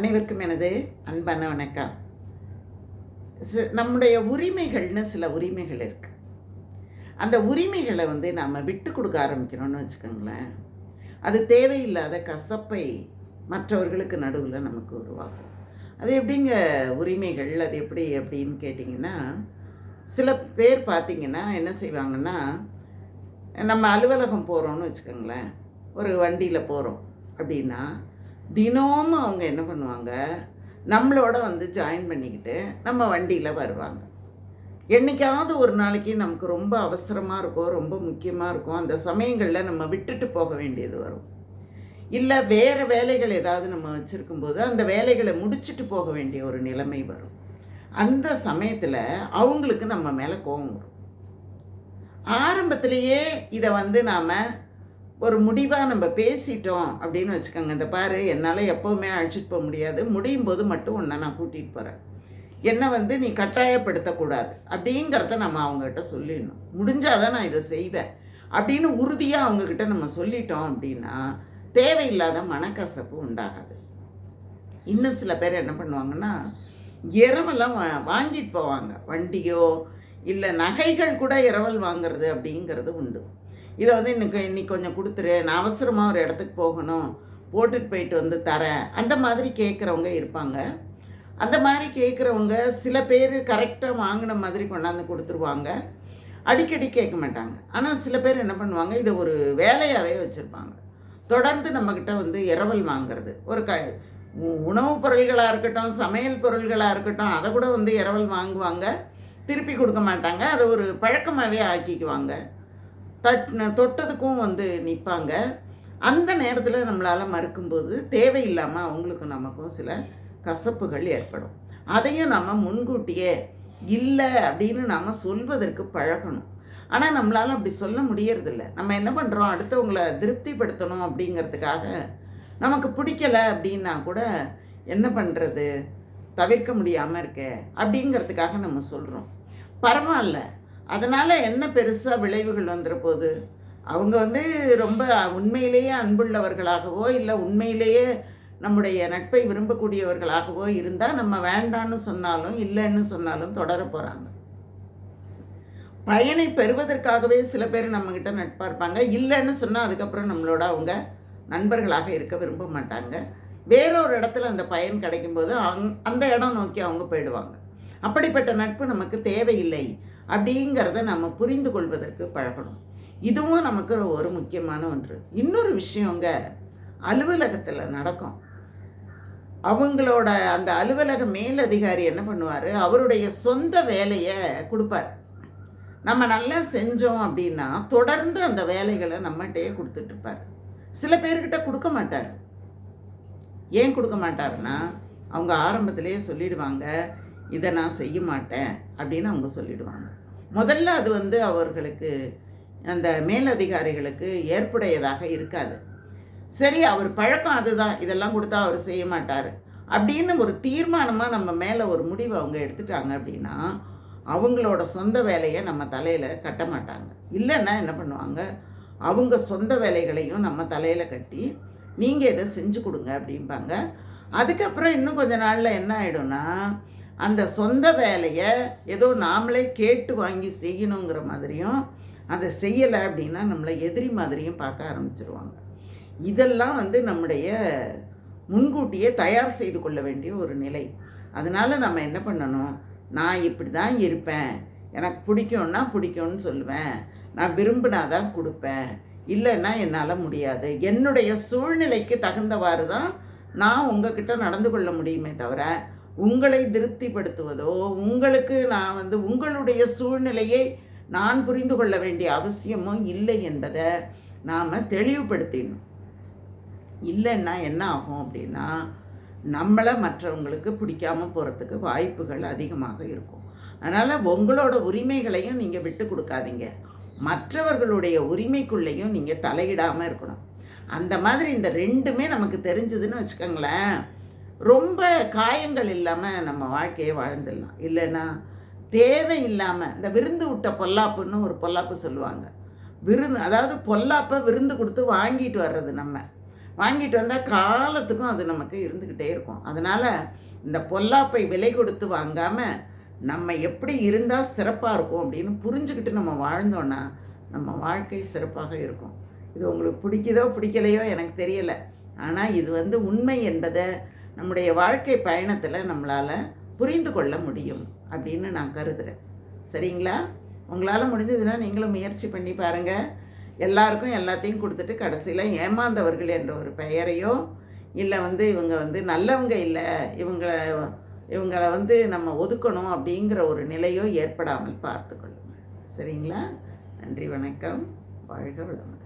அனைவருக்கும் எனது அன்பான வணக்கம். நம்முடைய உரிமைகள்னு சில உரிமைகள் இருக்கு. அந்த உரிமைகளை வந்து நாம் விட்டு கொடுக்க ஆரம்பிக்கிறோம்னு வச்சுக்கோங்களேன். அது தேவையில்லாத கசப்பை மற்றவர்களுக்கு நடுவில் நமக்கு உருவாகும். அது எப்படிங்க உரிமைகள்? அது எப்படி அப்படின்னு கேட்டிங்கன்னா சில பேர் பார்த்தீங்கன்னா என்ன செய்வாங்கன்னா நம்ம அலுவலகம் போகிறோம்னு வச்சுக்கோங்களேன். ஒரு வண்டியில் போகிறோம் அப்படின்னா தினமும் அவங்க என்ன பண்ணுவாங்க? நம்மளோட வந்து ஜாயின் பண்ணிக்கிட்டு நம்ம வண்டியில் வருவாங்க. என்னைக்காவது ஒரு நாளைக்கு நமக்கு ரொம்ப அவசரமாக இருக்கும் ரொம்ப முக்கியமாக இருக்கும் அந்த சமயங்களில் நம்ம விட்டுட்டு போக வேண்டியது வரும். இல்லை வேறு வேலைகள் ஏதாவது நம்ம வச்சுருக்கும்போது அந்த வேலைகளை முடிச்சுட்டு போக வேண்டிய ஒரு நிலைமை வரும். அந்த சமயத்தில் அவங்களுக்கு நம்ம மேலே கோபம் வரும். ஆரம்பத்திலேயே இதை வந்து நாம் ஒரு முடிவாக நம்ம பேசிட்டோம் அப்படின்னு வச்சுக்கோங்க. இந்த பாரு என்னால் எப்போவுமே அழைச்சிட்டு போக முடியாது. முடியும் போது மட்டும் உன்னை நான் கூட்டிகிட்டு போகிறேன் என்னை வந்து நீ கட்டாயப்படுத்தக்கூடாது அப்படிங்கிறத நம்ம அவங்ககிட்ட சொல்லிடணும். முடிஞ்சாதான் நான் இதை செய்வேன் அப்படின்னு உறுதியாக அவங்கக்கிட்ட நம்ம சொல்லிட்டோம் அப்படின்னா தேவையில்லாத மனக்கசப்பு உண்டாகாது. இன்னும் சில பேர் என்ன பண்ணுவாங்கன்னா இரவெல்லாம் வா- வாங்கிட்டு போவாங்க. வண்டியோ இல்லை நகைகள் கூட இரவல் வாங்குறது அப்படிங்கிறது உண்டு. இதை வந்து இன்னைக்கு இன்னைக்கு கொஞ்சம் கொடுத்துரு. நான் அவசரமாக ஒரு இடத்துக்கு போகணும். போட்டுட்டு போயிட்டு வந்து தரேன். அந்த மாதிரி கேட்குறவங்க இருப்பாங்க. அந்த மாதிரி கேட்குறவங்க சில பேர் கரெக்டாக வாங்கின மாதிரி கொண்டாந்து கொடுத்துருவாங்க. அடிக்கடி கேட்க மாட்டாங்க. ஆனால் சில பேர் என்ன பண்ணுவாங்க? இதை ஒரு வேலையாகவே வச்சுருப்பாங்க. தொடர்ந்து நம்மக்கிட்ட வந்து இரவல் வாங்குறது. ஒரு க உணவுப் பொருள்களாக இருக்கட்டும் சமையல் பொருள்களாக இருக்கட்டும் அதை கூட வந்து இரவல் வாங்குவாங்க. திருப்பி கொடுக்க மாட்டாங்க. அதை ஒரு பழக்கமாகவே ஆக்கிக்குவாங்க. தட் தொட்டதுக்கும் வந்து நிற்பாங்க அந்த நேரத்தில் நம்மளால் மறுக்கும்போது தேவையில்லாமல் அவங்களுக்கும் நமக்கும் சில கசப்புகள் ஏற்படும். அதையும் நம்ம முன்கூட்டியே இல்லை அப்படின்னு நாம் சொல்வதற்கு பழகணும். ஆனால் நம்மளால் அப்படி சொல்ல முடியறதில்ல. நம்ம என்ன பண்ணுறோம் அடுத்தவங்களை திருப்திப்படுத்தணும் அப்படிங்கிறதுக்காக நமக்கு பிடிக்கலை அப்படின்னா கூட என்ன பண்ணுறது தவிர்க்க முடியாமல் இருக்கே அப்படிங்கிறதுக்காக நம்ம சொல்கிறோம் பரவாயில்ல. அதனால் என்ன பெருசாக விளைவுகள் வந்துட போகுது அவங்க வந்து ரொம்ப உண்மையிலேயே அன்புள்ளவர்களாகவோ இல்லை உண்மையிலேயே நம்முடைய நட்பை விரும்பக்கூடியவர்களாகவோ இருந்தால் நம்ம வேண்டான்னு சொன்னாலும் இல்லைன்னு சொன்னாலும் தொடர போகிறாங்க பயனை பெறுவதற்காகவே சில பேர் நம்மக்கிட்ட நட்பாக இருப்பாங்க. இல்லைன்னு சொன்னால் அதுக்கப்புறம் நம்மளோட அவங்க நண்பர்களாக இருக்க விரும்ப மாட்டாங்க. வேறொரு இடத்துல அந்த பயன் கிடைக்கும்போது அங் அந்த இடம் நோக்கி அவங்க போயிடுவாங்க. அப்படிப்பட்ட நட்பு நமக்கு தேவையில்லை. அப்படிங்கிறத நம்ம புரிந்து கொள்வதற்கு பழகணும். இதுவும் நமக்கு ஒரு முக்கியமான ஒன்று. இன்னொரு விஷயங்க அலுவலகத்தில் நடக்கும். அவங்களோட அந்த அலுவலக மேலதிகாரி என்ன பண்ணுவார்? அவருடைய சொந்த வேலையை கொடுப்பார். நம்ம நல்லா செஞ்சோம் அப்படின்னா தொடர்ந்து அந்த வேலைகளை நம்மகிட்டயே கொடுத்துட்ருப்பார் சில பேர்கிட்ட கொடுக்க மாட்டார். ஏன் கொடுக்க மாட்டாருன்னா அவங்க ஆரம்பத்திலேயே சொல்லிடுவாங்க இதை நான் செய்ய மாட்டேன் அப்படின்னு அவங்க சொல்லிடுவாங்க. முதல்ல அது வந்து அவர்களுக்கு அந்த மேலதிகாரிகளுக்கு ஏற்புடையதாக இருக்காது. சரி அவர் பழக்கம் அதுதான் இதெல்லாம் கொடுத்தா அவர் செய்ய மாட்டார் அப்படின்னு ஒரு தீர்மானமாக நம்ம மேலே ஒரு முடிவு அவங்க எடுத்துட்டாங்க அப்படின்னா அவங்களோட சொந்த வேலையை நம்ம தலையில் கட்ட மாட்டாங்க. இல்லைன்னா என்ன பண்ணுவாங்க? அவங்க சொந்த வேலைகளையும் நம்ம தலையில் கட்டி நீங்கள் இதை செஞ்சு கொடுங்க அப்படிம்பாங்க. அதுக்கப்புறம் இன்னும் கொஞ்ச நாளில் என்ன ஆகிடும்னா அந்த சொந்த வேலையை ஏதோ நாமளே கேட்டு வாங்கி செய்யணுங்கிற மாதிரியும் அதை செய்யலை அப்படின்னா நம்மளை எதிரி மாதிரியும் பார்க்க ஆரம்பிச்சிருவாங்க. இதெல்லாம் வந்து நம்முடைய முன்கூட்டியே தயார் செய்து கொள்ள வேண்டிய ஒரு நிலை. அதனால் நம்ம என்ன பண்ணணும்? நான் இப்படி தான் இருப்பேன். எனக்கு பிடிக்கும்னா பிடிக்கும்னு சொல்லுவேன். நான் விரும்பினா தான் கொடுப்பேன். இல்லைன்னா என்னால் முடியாது. என்னுடைய சூழ்நிலைக்கு தகுந்தவாறு தான் நான் உங்ககிட்ட நடந்து கொள்ள முடியுமே தவிர உங்களை திருப்திப்படுத்துவதோ உங்களுக்கு நான் வந்து உங்களுடைய சூழ்நிலையை நான் புரிந்து கொள்ள வேண்டிய அவசியமும் இல்லை என்பதை நாம் தெளிவுபடுத்திடணும். இல்லைன்னா என்ன ஆகும் அப்படின்னா நம்மளை மற்றவங்களுக்கு பிடிக்காம போகிறதுக்கு வாய்ப்புகள் அதிகமாக இருக்கும். அதனால் உங்களோட உரிமைகளையும் நீங்கள் விட்டு கொடுக்காதீங்க. மற்றவர்களுடைய உரிமைக்குள்ளேயும் நீங்கள் தலையிடாமல் இருக்கணும். அந்த மாதிரி இந்த ரெண்டுமே நமக்கு தெரிஞ்சதுன்னு வச்சுக்கோங்களேன். ரொம்ப காயங்கள் இல்லாமல் நம்ம வாழ்க்கையை வாழ்ந்துடலாம். இல்லைன்னா தேவை இல்லாமல் இந்த விருந்து விட்ட பொல்லாப்புன்னு ஒரு பொல்லாப்பு சொல்லுவாங்க. விருந்து அதாவது பொல்லாப்பை விருந்து கொடுத்து வாங்கிட்டு வர்றது நம்ம. வாங்கிட்டு வந்தால் காலத்துக்கும் அது நமக்கு இருந்துக்கிட்டே இருக்கும். அதனால் இந்த பொல்லாப்பை விலை கொடுத்து வாங்காமல் நம்ம எப்படி இருந்தால் சிறப்பாக இருக்கும் அப்படின்னு புரிஞ்சுக்கிட்டு நம்ம வாழ்ந்தோன்னா நம்ம வாழ்க்கை சிறப்பாக இருக்கும். இது உங்களுக்கு பிடிக்குதோ பிடிக்கலையோ எனக்கு தெரியலை. ஆனால் இது வந்து உண்மை என்பதை நம்முடைய வாழ்க்கை பயணத்தில் நம்மளால் புரிந்து கொள்ள முடியும் அப்படின்னு நான் கருதுகிறேன் சரிங்களா? உங்களால் முடிஞ்சதுன்னா நீங்களும் முயற்சி பண்ணி பாருங்கள் எல்லாருக்கும் எல்லாத்தையும் கொடுத்துட்டு கடைசியில் ஏமாந்தவர்கள் என்ற ஒரு பெயரையோ இல்லை வந்து இவங்க வந்து நல்லவங்க இல்லை இவங்களை இவங்களை வந்து நம்ம ஒதுக்கணும் அப்படிங்கிற ஒரு நிலையோ ஏற்படாமல் பார்த்துக்கொள்ளுங்கள். சரிங்களா? நன்றி வணக்கம். வாழ்க வளமுடன்.